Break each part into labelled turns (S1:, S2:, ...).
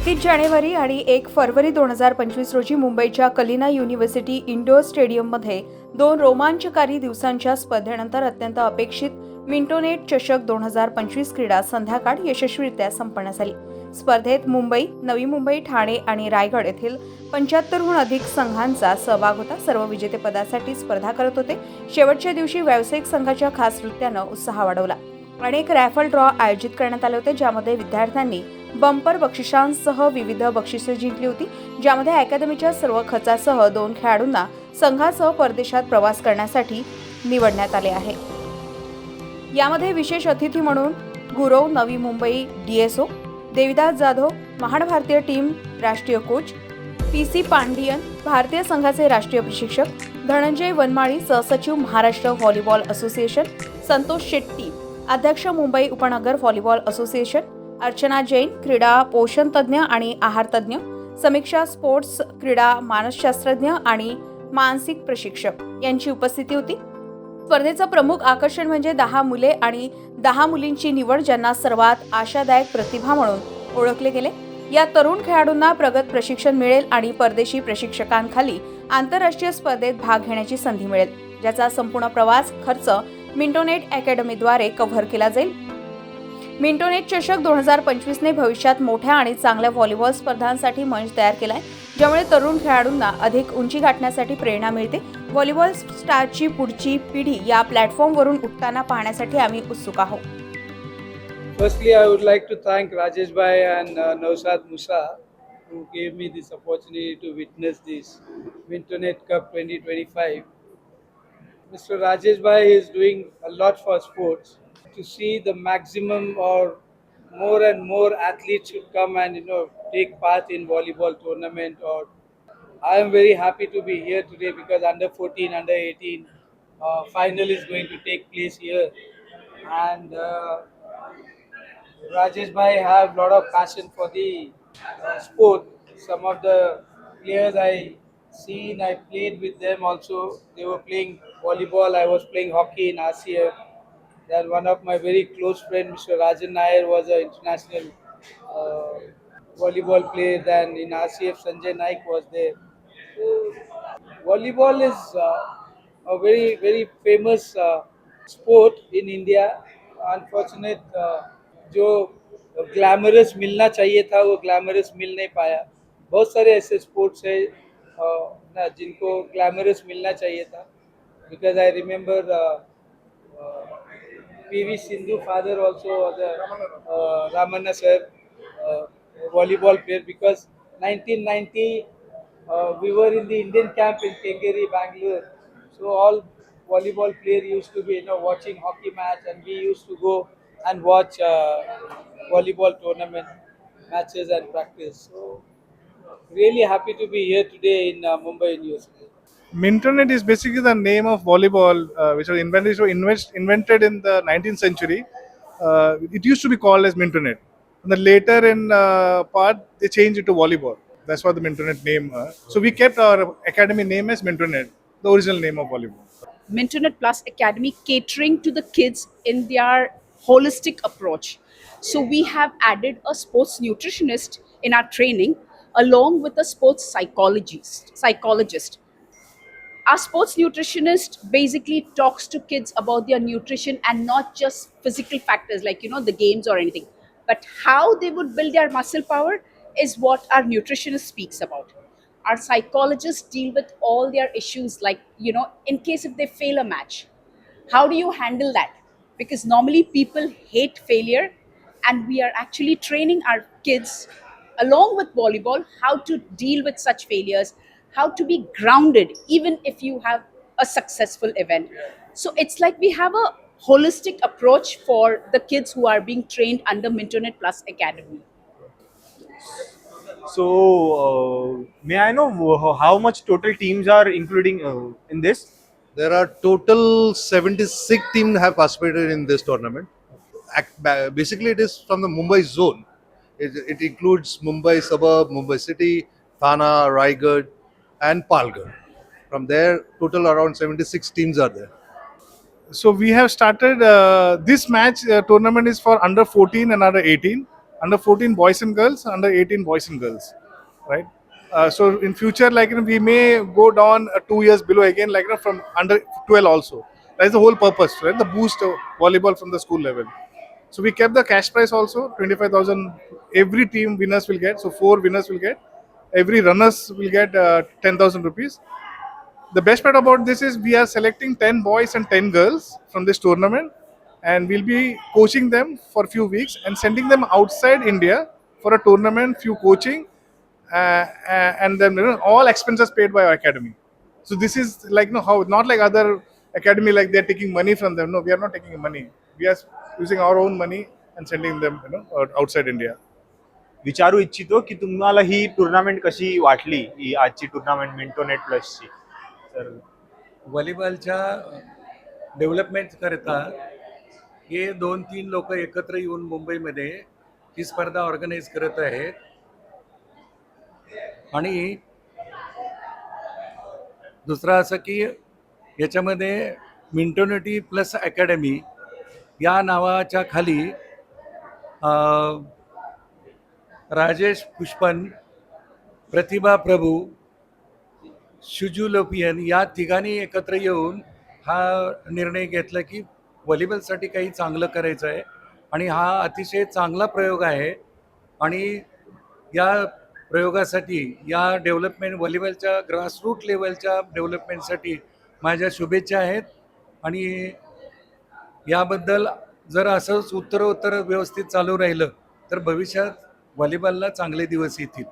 S1: एकतीस जानेवारी आणि एक फरवरी दोन हजार पंचवीस रोजी मुंबईच्या कलिना युनिव्हर्सिटी इंडोर स्टेडियममध्ये दोन रोमांचकारी दिवसांच्या स्पर्धेनंतर अत्यंत अपेक्षित मिंटोनेट चषक दोन हजार पंचवीस क्रीडा संध्याकाळ यशस्वीरित्या संपन्न झाली. स्पर्धेत मुंबई नवी मुंबई ठाणे आणि रायगड येथील पंच्याहत्तरहून अधिक संघांचा सहभाग होता. सर्व विजेतेपदासाठी स्पर्धा करत होते. शेवटच्या दिवशी व्यावसायिक संघाच्या खास नृत्यानं उत्साह वाढवला. अनेक रॅफल ड्रॉ आयोजित करण्यात आले होते ज्यामध्ये विद्यार्थ्यांनी बंपर बक्षिसांसह विविध बक्षिसे जिंकली होती ज्यामध्ये अकॅदमीच्या सर्व खचासह दोन खेळाडूंना संघासह परदेशात प्रवास करण्यासाठी निवडण्यात आले आहे. यामध्ये विशेष अतिथी म्हणून गुरव नवी मुंबई डीएसओ देविदास जाधव महान भारतीय टीम राष्ट्रीय कोच पी सी पांडियन भारतीय संघाचे राष्ट्रीय प्रशिक्षक धनंजय वनमाळी सहसचिव महाराष्ट्र व्हॉलीबॉल असोसिएशन संतोष शेट्टी अध्यक्ष मुंबई उपनगर व्हॉलीबॉल असोसिएशन अर्चना जैन क्रीडा पोषण तज्ज्ञ आणि आहार तज्ज्ञ समीक्षा स्पोर्ट्स क्रीडा मानसशास्त्रज्ञ आणि मानसिक प्रशिक्षक यांची उपस्थिती होती. स्पर्धेचं प्रमुख आकर्षण म्हणजे दहा मुले आणि दहा मुलींची निवड ज्यांना सर्वात आशादायक प्रतिभा म्हणून ओळखले गेले. या तरुण खेळाडूंना प्रगत प्रशिक्षण मिळेल आणि परदेशी प्रशिक्षकांखाली आंतरराष्ट्रीय स्पर्धेत भाग घेण्याची संधी मिळेल ज्याचा संपूर्ण प्रवास खर्च मिंटोनेट अकॅडमीद्वारे कव्हर केला जाईल. मिंटोनेट चषक दोन हजार पंचवीसने भविष्यात मोठ्या आणि चांगल्या व्हॉलीबॉल स्पर्धांसाठी मंच तयार केलाय ज्यामुळे तरुण खेळाडूंना अधिक उंची गाठण्यासाठी प्रेरणा मिळते व्हॉलीबॉल स्टारची पुढची पिढी या प्लॅटफॉर्मवरून उठताना पाहण्यासाठी आम्ही उत्सुक आहोत
S2: Firstly, I would like to thank Rajesh Bhai and uh, Nausad Musa who gave me this opportunity to witness this Winternet Cup 2025. Mr. Rajesh Bhai is doing a lot for sports. To see the maximum or more and more athletes should come and you know take part in volleyball tournament or I am very happy to be here today because under 14, under 18 uh, final is going to take place here and uh, Rajesh Bhai have lot of passion for the uh, sport. Some of the players I seen, I played with them also. They were playing volleyball. I was playing hockey in RCF. That one of my very close friend, Mr. Rajan Nair, was an international uh, volleyball player. Then in RCF, Sanjay Naik was there. So, volleyball is uh, a very very famous uh, sport in India. Unfortunate, uh, जो glamorous मिलना चाहिए था वो glamorous mill नहीं पाया बहुत सारे ऐसे स्पोर्ट्स है ना जिनको ग्लैमरस मिलना चाहिए था because I remember PV Sindhu father also the a uh, Ramana sir uh, volleyball player because 1990 uh, we were in the Indian camp in Kengeri, Bangalore. So all volleyball players used to be you know watching hockey match and we used to go and watch uh, volleyball tournament matches and practice. So really happy to be here today in uh, Mumbai University.
S3: Mintonet is basically the name of volleyball, uh, which was invented, invest, invented in the 19th century. Uh, it used to be called as Mintonet. And then later in uh, part, they changed it to volleyball. That's why the Mintonet name. Uh, so we kept our academy name as Mintonet, the original name of volleyball.
S4: Mintonet Plus Academy catering to the kids in their holistic approach. So we have added a sports nutritionist in our training along with a sports psychologist psychologist. Our sports nutritionist basically talks to kids about their nutrition and not just physical factors like you know the games or anything, but how they would build their muscle power is what our nutritionist speaks about. Our psychologists deal with all their issues like you know in case if they fail a match. How do you handle that? Because normally people hate failure and we are actually training our kids along with volleyball how to deal with such failures how to be grounded even if you have a successful event so it's like we have a holistic approach for the kids who are being trained under mintonet plus academy
S5: So, uh, may I know how much total teams are including uh, in this?
S6: There are total 76 teams have participated in this tournament. Basically, it is from the Mumbai zone. It, it includes Mumbai suburb, Mumbai city, Thana, Raigad, and Palghar. From there, total around 76 teams are there.
S3: So we have started uh, this match uh, tournament is for under 14 and under 18. under 14 boys and girls, under 18 boys and girls, right? Uh, so in future, like we may go down uh, two years below again, like from under 12 also. That's the whole purpose, right? The boost of volleyball from the school level. So we kept the cash prize also 25,000. Every team winners will get. So four winners will get. Every runners will get uh, 10,000 rupees. The best part about this is we are selecting 10 boys and 10 girls from this tournament, and we'll be coaching them for a few weeks and sending them outside India for a tournament, few coaching, uh, uh, and then you know, all expenses paid by our academy. So this is like you know how not like other academy like they're taking money from them. No, we are not taking money. We are using our own money and sending them you know outside India.
S5: विचारू इच्छितो की तुम्हाला ही tournament कशी वाटली ही आजची tournament मिंटोनेट प्लसची तर
S7: व्हॉलीबॉलच्या development करता हे दोन तीन लोक एकत्र येऊन मुंबईमध्ये ही स्पर्धा ऑर्गनाईज करत आहेत. आणि दुसरं असं की याच्यामध्ये मिंटोनिटी प्लस अकॅडमी या नावाच्या खाली आ, राजेश पुष्पन प्रतिभा प्रभू शुजुलोपियन या तिघांनी एकत्र येऊन हा निर्णय घेतला की व्हॉलीबॉलसाठी काही चांगलं करायचं आहे. आणि हा अतिशय चांगला प्रयोग आहे. आणि या प्रयोगासाठी या डेव्हलपमेंट व्हॉलीबॉलच्या ग्रासरूट लेवलच्या डेव्हलपमेंटसाठी माझ्या शुभेच्छा आहेत. आणि याबद्दल जर असंच उत्तरोत्तर व्यवस्थित चालू राहिलं तर भविष्यात व्हॉलीबॉलला चांगले दिवस येतील.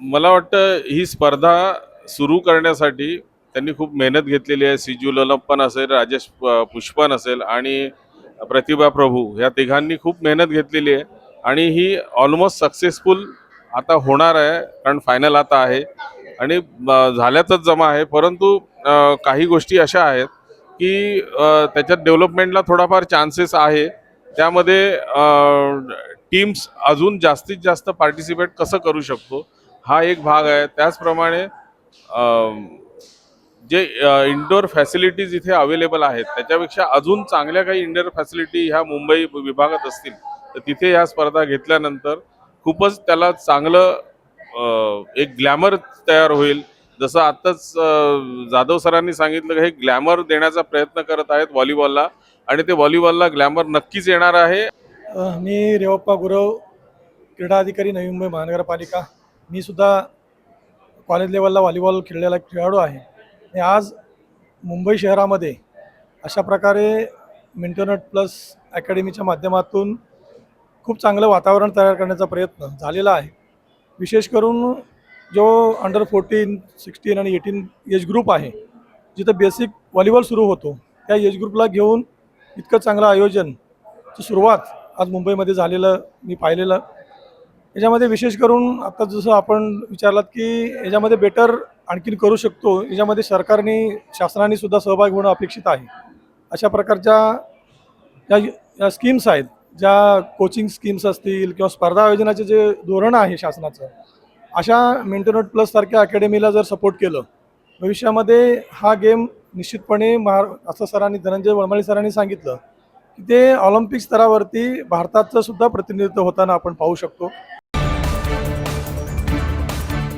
S8: मला वाटतं ही स्पर्धा सुरू करण्यासाठी त्यांनी खूप मेहनत घेतलेली आहे. सिजू ललप्पन असेल राजेश पुष्पन असेल आणि प्रतिभा प्रभू ह्या तिघांनी खूप मेहनत घेतलेली आहे. आणि ही ऑलमोस्ट सक्सेसफुल आता होणार आहे कारण फायनल आता आहे. आणि झाल्यातच जमा आहे. परंतु काही गोष्टी अशा आहेत की त्याच्यात डेव्हलपमेंटला थोडाफार चान्सेस आहे. त्यामध्ये टीम्स अजून जास्तीत जास्त पार्टिसिपेट कसं करू शकतो हा एक भाग आहे. त्याचप्रमाणे जे इंडोर फॅसिलिटीज इथे अवेलेबल आहेत त्याच्यापेक्षा अजून चांगल्या काही इंडोर फॅसिलिटी ह्या मुंबई विभागात असतील तर तिथे ह्या स्पर्धा घेतल्यानंतर खूपच त्याला चांगलं एक ग्लॅमर तयार होईल. जसं आत्ताच जाधव सरांनी सांगितलं की हे ग्लॅमर देण्याचा प्रयत्न करत आहेत व्हॉलीबॉलला आणि ते व्हॉलीबॉलला ग्लॅमर नक्कीच येणार आहे.
S9: मी रेवप्पा गुरव क्रीडा अधिकारी नवी मुंबई महानगरपालिका. मी सुद्धा कॉलेज लेवलला व्हॉलीबॉल खेळलेला एक खेळाडू आहे. आणि आज मुंबई शहरामध्ये अशा प्रकारे मिंटोनट प्लस अकॅडमीच्या माध्यमातून खूप चांगलं वातावरण तयार करण्याचा प्रयत्न झालेला आहे. विशेष करून जो अंडर फोर्टीन सिक्स्टीन आणि एटीन एज ग्रुप आहे जिथं बेसिक व्हॉलीबॉल सुरू होतो त्या एज ग्रुपला घेऊन इतकं चांगलं आयोजन सुरुवात आज मुंबईमध्ये झालेलं मी पाहिलेलं. याच्यामध्ये विशेष करून आता जसं आपण विचारलात की याच्यामध्ये बेटर आणखीन करू शकतो. याच्यामध्ये सरकारने शासनाने सुद्धा सहभाग होणं अपेक्षित आहे. अशा प्रकारच्या या या स्कीम्स आहेत. ज्या कोचिंग स्कीम्स असतील किंवा स्पर्धा आयोजनाचे जे धोरण आहे शासनाचं अशा मेंटेनट प्लस सारख्या अकॅडमीला जर सपोर्ट केलं भविष्यामध्ये हा गेम निश्चितपणे महार असं सरांनी धनंजय वळमाळी सरांनी सांगितलं की ते ऑलिम्पिक स्तरावरती भारताचं सुद्धा प्रतिनिधित्व होताना आपण पाहू शकतो.